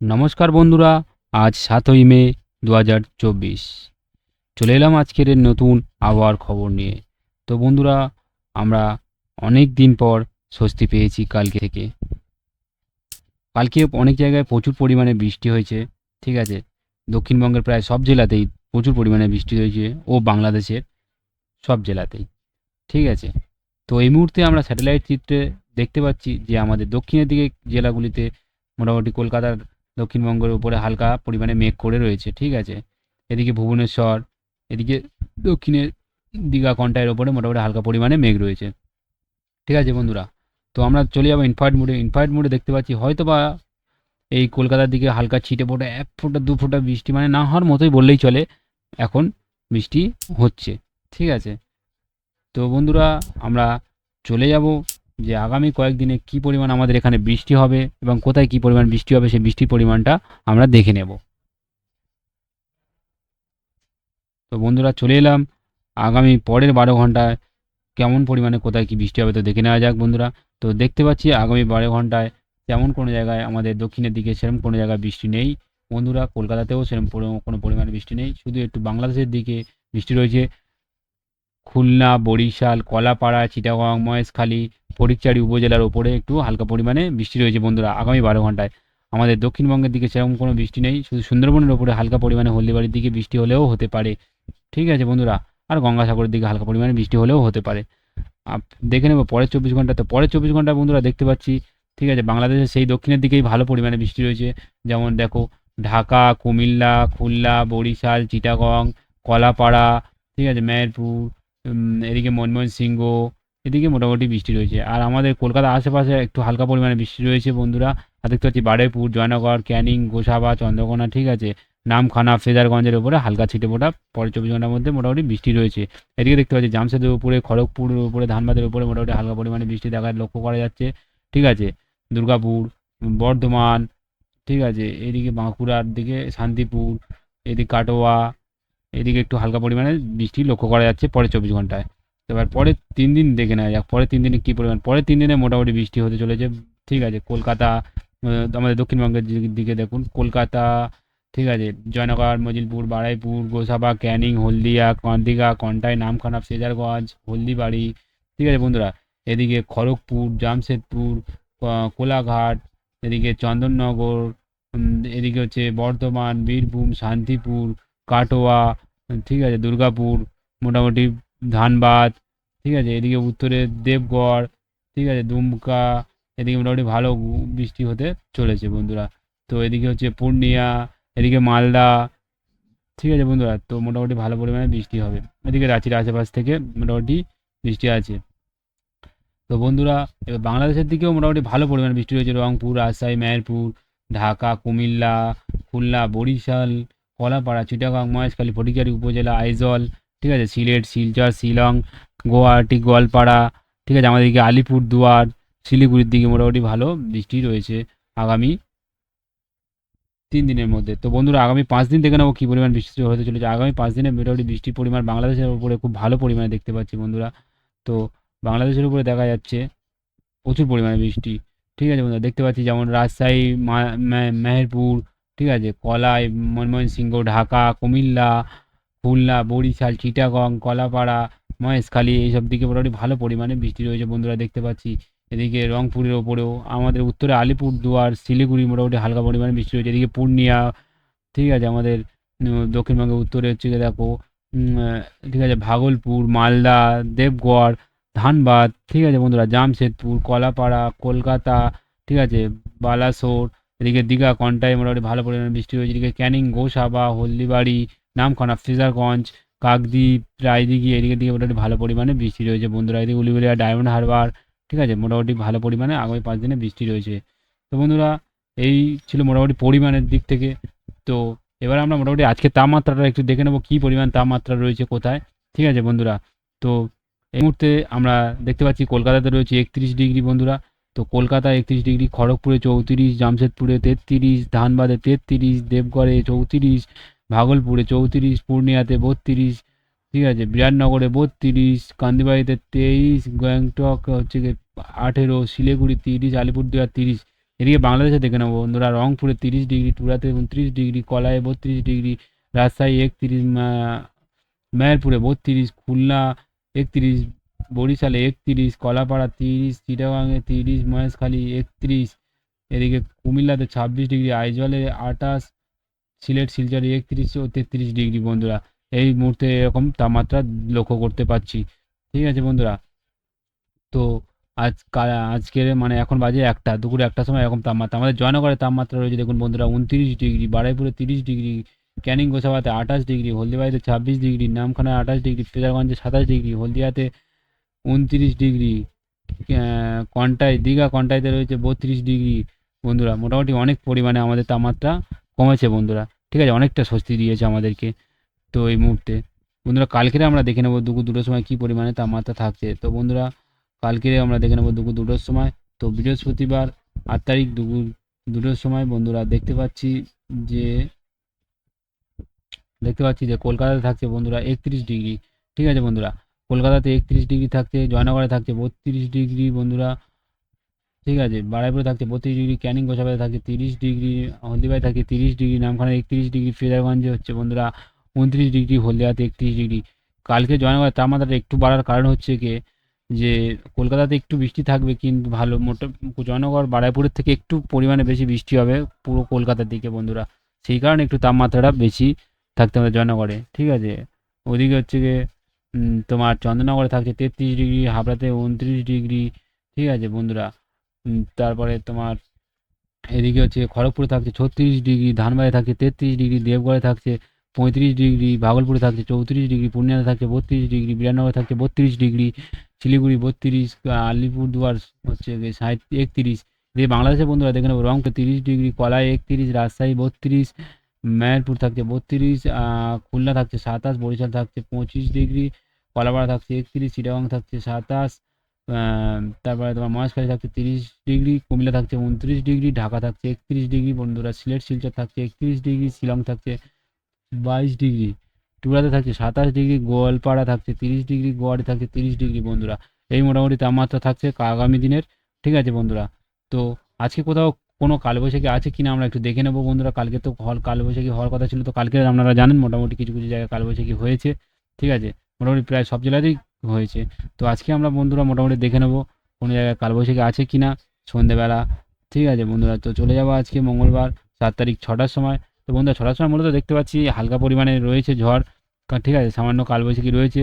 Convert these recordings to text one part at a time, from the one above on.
নমস্কার বন্ধুরা, আজ সাতই মে দু হাজার চব্বিশ। চলে এলাম আজকের নতুন আবহাওয়ার খবর নিয়ে। তো বন্ধুরা, আমরা অনেক দিন পর স্বস্তি পেয়েছি কালকে থেকে। কালকে অনেক জায়গায় প্রচুর পরিমাণে বৃষ্টি হয়েছে, ঠিক আছে? দক্ষিণবঙ্গের প্রায় সব জেলাতেই প্রচুর পরিমাণে বৃষ্টি হয়েছে ও বাংলাদেশের সব জেলাতেই, ঠিক আছে? তো এই মুহূর্তে আমরা স্যাটেলাইট চিত্রে দেখতে পাচ্ছি যে আমাদের দক্ষিণের দিকে জেলাগুলিতে মোটামুটি কলকাতার দক্ষিণবঙ্গের উপরে হালকা পরিমাণে মেঘ করে রয়েছে, ঠিক আছে? এদিকে ভুবনেশ্বর, এদিকে দক্ষিণের দীঘা কন্টায়ের ওপরে মোটামুটি হালকা পরিমাণে মেঘ রয়েছে, ঠিক আছে বন্ধুরা? তো আমরা চলে যাব ইনফার্ট মোডে ইনফার্ট মোডে দেখতে পাচ্ছি হয়তো বা এই কলকাতার দিকে হালকা ছিটে ফোটা এক ফোঁটা, দু ফোঁটা বৃষ্টি মানে না হওয়ার মতোই বললেই চলে, এখন বৃষ্টি হচ্ছে, ঠিক আছে? তো বন্ধুরা, আমরা চলে যাব যে আগামী কয়েকদিনে কি পরিমাণ আমাদের এখানে বৃষ্টি হবে এবং কোথায় কি পরিমাণ বৃষ্টি হবে সেই বৃষ্টির পরিমাণটা আমরা দেখে নেব। তো বন্ধুরা চলে এলাম। আগামী পরের বারো ঘন্টায় কেমন পরিমাণে কোথায় কি বৃষ্টি হবে তো দেখে নেওয়া যাক বন্ধুরা। তো দেখতে পাচ্ছি আগামী বারো ঘন্টায় তেমন কোনো জায়গায় আমাদের দক্ষিণের দিকে সেরকম কোনো জায়গায় বৃষ্টি নেই। বন্ধুরা কলকাতাতেও সেরকম কোনো পরিমাণে বৃষ্টি নেই। শুধু একটু বাংলাদেশের দিকে বৃষ্টি রয়েছে। খুলনা, বরিশাল, কলাপাড়া, চিটাগং, মহেশখালী ফটিকচারি উপজেলার ওপরে একটু হালকা পরিমাণে বৃষ্টি রয়েছে বন্ধুরা, আগামী বারো ঘন্টায়। আমাদের দক্ষিণবঙ্গের দিকে সেরকম কোনো বৃষ্টি নেই, শুধু সুন্দরবনের ওপরে হালকা পরিমাণে হলদিবাড়ির দিকে বৃষ্টি হলেও হতে পারে। ঠিক আছে বন্ধুরা, আর গঙ্গাসাগরের দিকে হালকা পরিমাণে বৃষ্টি হলেও হতে পারে। দেখে নেব পরের চব্বিশ ঘণ্টা। তো পরের চব্বিশ ঘণ্টা বন্ধুরা দেখতে পাচ্ছি, ঠিক আছে, বাংলাদেশের সেই দক্ষিণের দিকেই ভালো পরিমাণে বৃষ্টি রয়েছে। যেমন দেখো, ঢাকা, কুমিল্লা, খুলনা, বরিশাল, চিটাগং, কলাপাড়া, ঠিক আছে, মেহেরপুর এদিকে মনমোহন ময়মনসিংহ এদিকে মোটামুটি বৃষ্টি রয়েছে। আর আমাদের কলকাতার আশেপাশে একটু হালকা পরিমাণে বৃষ্টি রয়েছে, বন্ধুরা। আর দেখতে পাচ্ছি বারুইপুর, জয়নগর, ক্যানিং, গোসাবা, চন্দ্রকোনা, ঠিক আছে? নামখানা, ফেজারগঞ্জের উপরে হালকা ছিটে ফোটা পরের চব্বিশ ঘণ্টার মধ্যে মোটামুটি বৃষ্টি রয়েছে। এদিকে দেখতে পাচ্ছি জামশেদের উপরে খড়গপুরের উপরে, ধানবাদের উপরে মোটামুটি হালকা পরিমাণে বৃষ্টি দেখা লক্ষ্য করা যাচ্ছে, ঠিক আছে? দুর্গাপুর, বর্ধমান, ঠিক আছে? এদিকে বাঁকুড়ার দিকে শান্তিপুর, এদিকে কাটোয়া, এদিকে একটু হালকা পরিমাণে বৃষ্টি লক্ষ্য করা যাচ্ছে পরের চব্বিশ ঘন্টায়। এবার পরের তিন দিন দেখে নেওয়া যাক, পরের তিন দিনে কী পরিমাণ, পরের তিন দিনে মোটামুটি বৃষ্টি হতে চলেছে, ঠিক আছে, কলকাতা আমাদের দক্ষিণবঙ্গের দিকে- দেখুন, কলকাতা, ঠিক আছে, জয়নগর, মজিলপুর, বারাইপুর, গোসাবা, ক্যানিং, হলদিয়া, কান্দিগা, কন্টাই, নামখানা, সেজারগঞ্জ, হলদিবাড়ি, ঠিক আছে বন্ধুরা, এদিকে খড়গপুর, জামশেদপুর কোলাঘাট, এদিকে চন্দননগর এদিকে হচ্ছে বর্ধমান, বীরভূম, শান্তিপুর, কাটোয়া, ঠিক আছে, দুর্গাপুর, মোটামুটি ধানবাদ, ঠিক আছে? এদিকে উত্তরে দেবগড়, ঠিক আছে? দুমকা, এদিকে মোটামুটি ভালো বৃষ্টি হতে চলেছে বন্ধুরা। তো এদিকে হচ্ছে পূর্ণিয়া, এদিকে মালদা, ঠিক আছে বন্ধুরা? তো মোটামুটি ভালো পরিমাণে বৃষ্টি হবে। এদিকে রাঁচির আশেপাশ থেকে মোটামুটি বৃষ্টি আছে। তো বন্ধুরা, এবার বাংলাদেশের দিকেও মোটামুটি ভালো পরিমাণে বৃষ্টি রয়েছে। রংপুর, রাজশাহী, মেহেরপুর, ঢাকা, কুমিল্লা, খুলনা, বরিশাল, কলাপাড়া, চিটাগাং, মহেশখালী ফটিকারি উপজেলা, আইজল ঠিক আছে? সিলেট, শিলচর, শিলং গুয়াহাটি গোয়ালপাড়া, ঠিক আছে? আমাদের দিকে আলিপুরদুয়ার, শিলিগুড়ির দিকে মোটামুটি ভালো বৃষ্টি রয়েছে আগামী তিন দিনের মধ্যে। তো বন্ধুরা, আগামী পাঁচ দিন দেখে নেব কী পরিমাণ বৃষ্টি হতে চলেছে? আগামী পাঁচ দিনে মোটামুটি বৃষ্টির পরিমাণ বাংলাদেশের উপরে খুব ভালো পরিমাণে দেখতে পাচ্ছি বন্ধুরা। তো বাংলাদেশের উপরে দেখা যাচ্ছে প্রচুর পরিমাণে বৃষ্টি। ঠিক আছে বন্ধুরা? দেখতে পাচ্ছি যেমন রাজশাহী মেহেরপুর, ঠিক আছে? কলাই, ময়মনসিংহ, ঢাকা, কুমিল্লা খুলনা, বরিশাল, চিটাগং, কলাপাড়া, মহেশখালী এইসব দিকে মোটামুটি ভালো পরিমাণে বৃষ্টি রয়েছে বন্ধুরা দেখতে পাচ্ছি। এদিকে রংপুরের ওপরেও, আমাদের উত্তরে আলিপুরদুয়ার, শিলিগুড়ি মোটামুটি হালকা পরিমাণে বৃষ্টি রয়েছে। এদিকে পূর্ণিয়া, ঠিক আছে, আমাদের দক্ষিণবঙ্গের উত্তরে হচ্ছে দেখো ঠিক আছে, ভাগলপুর, মালদা, দেবগড়, ধানবাদ, ঠিক আছে বন্ধুরা, জামশেদপুর, কলাপাড়া, কলকাতা, ঠিক আছে, বালাসোর, এদিকে দীঘা, কন্টায় মোটামুটি ভালো পরিমাণে বৃষ্টি হয়েছে এদিকে ক্যানিং, গোসাবা, হলদিবাড়ি নামখানা ফ্রেজারগঞ্জ কাকদ্বীপ, রায়দিঘি, এদিকে দিকে মোটামুটি ভালো পরিমাণে বৃষ্টি রয়েছে। বন্ধুরা, এদিকে উলিবেড়িয়া ডায়মন্ড হারবার, ঠিক আছে? মোটামুটি ভালো পরিমাণে আগামী পাঁচ দিনে বৃষ্টি রয়েছে। তো বন্ধুরা, এই ছিল মোটামুটি পরিমাণের দিক থেকে। তো এবার আমরা মোটামুটি আজকে তাপমাত্রাটা একটু দেখে নেব, কী পরিমাণ তাপমাত্রা রয়েছে কোথায়, ঠিক আছে বন্ধুরা? তো এই মুহূর্তে আমরা দেখতে পাচ্ছি কলকাতাতে রয়েছে একত্রিশ ডিগ্রি বন্ধুরা। তো কলকাতা একত্রিশ ডিগ্রি, খড়গপুরে চৌত্রিশ, জামশেদপুরে তেত্রিশ, ধানবাদে তেত্রিশ, দেবগড়ে চৌত্রিশ ভাগলপুরে চৌত্রিশ, পূর্ণিয়াতে বত্রিশ, ঠিক আছে? বিরাটনগরে বত্রিশ, কান্দিবাড়িতে তেইশ, গ্যাংটক হচ্ছে গিয়ে আঠেরো, শিলিগুড়ি তিরিশ, আলিপুরদুয়ার তিরিশ। এদিকে বাংলাদেশে দেখে নেব বন্ধুরা, রংপুরে তিরিশ ডিগ্রি টুরাতে উনত্রিশ ডিগ্রি কলায় বত্রিশ ডিগ্রি, রাজশাহী একত্রিশ মেহেরপুরে বত্রিশ, খুলনা একত্রিশ, বরিশালে একত্রিশ, কলাপাড়া তিরিশ, চিটাগাঙে তিরিশ, মহেশখালী একত্রিশ। এদিকে কুমিল্লাতে ছাব্বিশ ডিগ্রি, আইজলে আঠাশ সিলেট শিলচরে একত্রিশ ও তেত্রিশ ডিগ্রি বন্ধুরা। এই মুহূর্তে এরকম তাপমাত্রা লক্ষ্য করতে পারছি। ঠিক আছে বন্ধুরা? তো আজ আজকের মানে এখন বাজে একটা দুপুরে একটা সময় এরকম তাপমাত্রা। আমাদের জয়নগরের তাপমাত্রা রয়েছে দেখুন বন্ধুরা উনত্রিশ ডিগ্রি বারাইপুরে তিরিশ ডিগ্রি ক্যানিং গোসাবাতে আঠাশ ডিগ্রি হলদিবাড়িতে ছাব্বিশ ডিগ্রি নামখানায় আঠাশ ডিগ্রি ফেজারগঞ্জে সাতাশ ডিগ্রি হলদিয়াতে উনত্রিশ ডিগ্রি আহ, কন্টাই দীঘা কন্টাইতে রয়েছে বত্রিশ ডিগ্রি। বন্ধুরা মোটামুটি অনেক পরিমাণে আমাদের তাপমাত্রা কমেছে বন্ধুরা। ঠিক আছে, অনেকটা স্বস্তি দিয়েছে আমাদেরকে তো এই মুহূর্তে। বন্ধুরা, কালকেরে আমরা দেখে নেব দুপুর দুটোর সময় কী পরিমাণে তাপমাত্রা থাকছে। তো বন্ধুরা কালকে আমরা দেখে নেব দুপুর দুটোর সময়। তো বৃহস্পতিবার আট তারিখ দুপুর দুটোর সময় বন্ধুরা, দেখতে পাচ্ছি যে, দেখতে পাচ্ছি যে কলকাতাতে থাকছে বন্ধুরা একত্রিশ ডিগ্রি। ঠিক আছে বন্ধুরা, কলকাতাতে একত্রিশ ডিগ্রি থাকছে, জয়নগরে থাকছে বত্রিশ ডিগ্রি বন্ধুরা। ঠিক আছে, বারাইপুরে থাকছে বত্রিশ ডিগ্রি, ক্যানিং গোসাবাতে থাকছে তিরিশ ডিগ্রি হলদিবাই থাকছে তিরিশ ডিগ্রি, নামখানা একত্রিশ ডিগ্রি ফেজারগঞ্জে হচ্ছে বন্ধুরা উনত্রিশ ডিগ্রি, হলদিয়াতে একত্রিশ ডিগ্রি। কালকে জয়নগরের তাপমাত্রাটা একটু বাড়ার কারণ হচ্ছে কি, যে কলকাতাতে একটু বৃষ্টি থাকবে কিন্তু ভালো, মোটা জয়নগর বারাইপুরের থেকে একটু পরিমাণে বেশি বৃষ্টি হবে পুরো কলকাতার দিকে বন্ধুরা। সেই কারণে একটু তাপমাত্রাটা বেশি থাকতে হবে জয়নগরে, ঠিক আছে? ওদিকে হচ্ছে গিয়ে তোমার চন্দ্রনগরে থাকছে তেত্রিশ ডিগ্রি, হাবড়াতে উনত্রিশ ডিগ্রি, ঠিক আছে বন্ধুরা? তারপরে তোমার এদিকে হচ্ছে খড়গপুরে থাকছে ছত্রিশ ডিগ্রি ধানবাদে থাকছে তেত্রিশ ডিগ্রি, দেবগড়ে থাকছে পঁয়ত্রিশ ডিগ্রি, ভাগলপুরে থাকছে চৌত্রিশ ডিগ্রি পূর্ণিয়াতে থাকছে বত্রিশ ডিগ্রি বিরানগরে থাকছে বত্রিশ ডিগ্রি, শিলিগুড়ি বত্রিশ আলিপুরদুয়ার হচ্ছে একত্রিশ। দিয়ে বাংলাদেশের বন্ধুরা দেখে নেব, রংপুর তিরিশ ডিগ্রি কলায় একত্রিশ, রাজশাহী বত্রিশ, মেহেরপুর থাকছে বত্রিশ খুলনা থাকছে সাতাশ, বরিশাল থাকছে পঁচিশ ডিগ্রি, কলাপাড়া থাকছে একত্রিশ, চিটাগাং থাকছে সাতাশ তারপরে তোমার মহেশখালী থাকছে তিরিশ ডিগ্রি, কুমিল্লা থাকছে উনত্রিশ ডিগ্রি, ঢাকা থাকছে একত্রিশ ডিগ্রি, বন্ধুরা সিলেট, শিলচর থাকছে একত্রিশ ডিগ্রি, শিলং থাকছে বাইশ ডিগ্রি টুরাতে থাকছে সাতাশ ডিগ্রি, গোয়ালপাড়া থাকছে তিরিশ ডিগ্রি, গোয়াড়ি থাকছে তিরিশ ডিগ্রি, বন্ধুরা। এই মোটামুটি তাপমাত্রা থাকছে আগামী দিনের, ঠিক আছে, বন্ধুরা? তো আজকে কোথাও কোনো কালবৈশাখী আছে কিনা আমরা একটু দেখে নেব, বন্ধুরা। কালকে তো হল কালবৈশাখী হওয়ার কথা ছিল, তো কালকে আপনারা জানেন, মোটামুটি কিছু কিছু জায়গায় কালবৈশাখী হয়েছে, ঠিক আছে? মোটামুটি প্রায় সব জেলাতেই হয়েছে। তো আজকে আমরা বন্ধুরা মোটামুটি দেখে নেব কোনো জায়গায় কালবৈশাখী আছে কি না সন্ধেবেলা। ঠিক আছে বন্ধুরা, তো চলে যাব আজকে মঙ্গলবার সাত তারিখ ছটার সময়। তো বন্ধুরা ছটার সময় মূলত দেখতে পাচ্ছি হালকা পরিমাণে রয়েছে ঝড়। ঠিক আছে, সামান্য কালবৈশাখী রয়েছে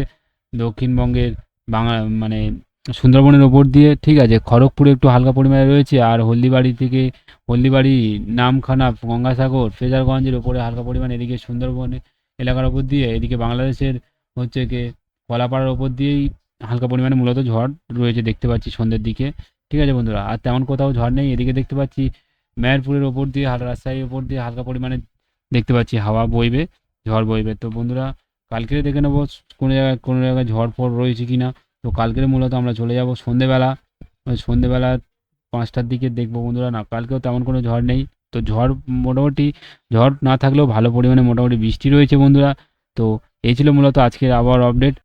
দক্ষিণবঙ্গের বাংলা মানে সুন্দরবনের ওপর দিয়ে। ঠিক আছে, খড়গপুরে একটু হালকা পরিমাণে রয়েছে আর হলদিবাড়ি থেকে হলদিবাড়ি, নামখানা, গঙ্গাসাগর, ফেজারগঞ্জের ওপরে হালকা পরিমাণে এদিকে সুন্দরবন এলাকার ওপর দিয়ে, এদিকে বাংলাদেশের হচ্ছে গিয়ে কলাপাড়ার ওপর দিয়েই হালকা পরিমাণে মূলত ঝড় রয়েছে, দেখতে পাচ্ছি সন্ধ্যের দিকে। ঠিক আছে বন্ধুরা, আর তেমন কোথাও ঝড় নেই, এদিকে দেখতে পাচ্ছি মেহেরপুরের ওপর দিয়ে রাজশাহীর ওপর দিয়ে হালকা পরিমাণে দেখতে পাচ্ছি হাওয়া বইবে, ঝড় বইবে। তো বন্ধুরা কালকে দেখে নেব কোনো জায়গায় কোনো জায়গায় ঝড় ফড় রয়েছে কি না। তো কালকের মূলত আমরা চলে যাব সন্ধেবেলা সন্ধেবেলা পাঁচটার দিকে দেখব বন্ধুরা। না, কালকেও তেমন কোনো ঝড় নেই। তো ঝড় মোটামুটি, ঝড় না থাকলেও ভালো পরিমাণে মোটামুটি বৃষ্টি রয়েছে বন্ধুরা। তো এই ছিল মূলত আজকের আবহাওয়ার আপডেট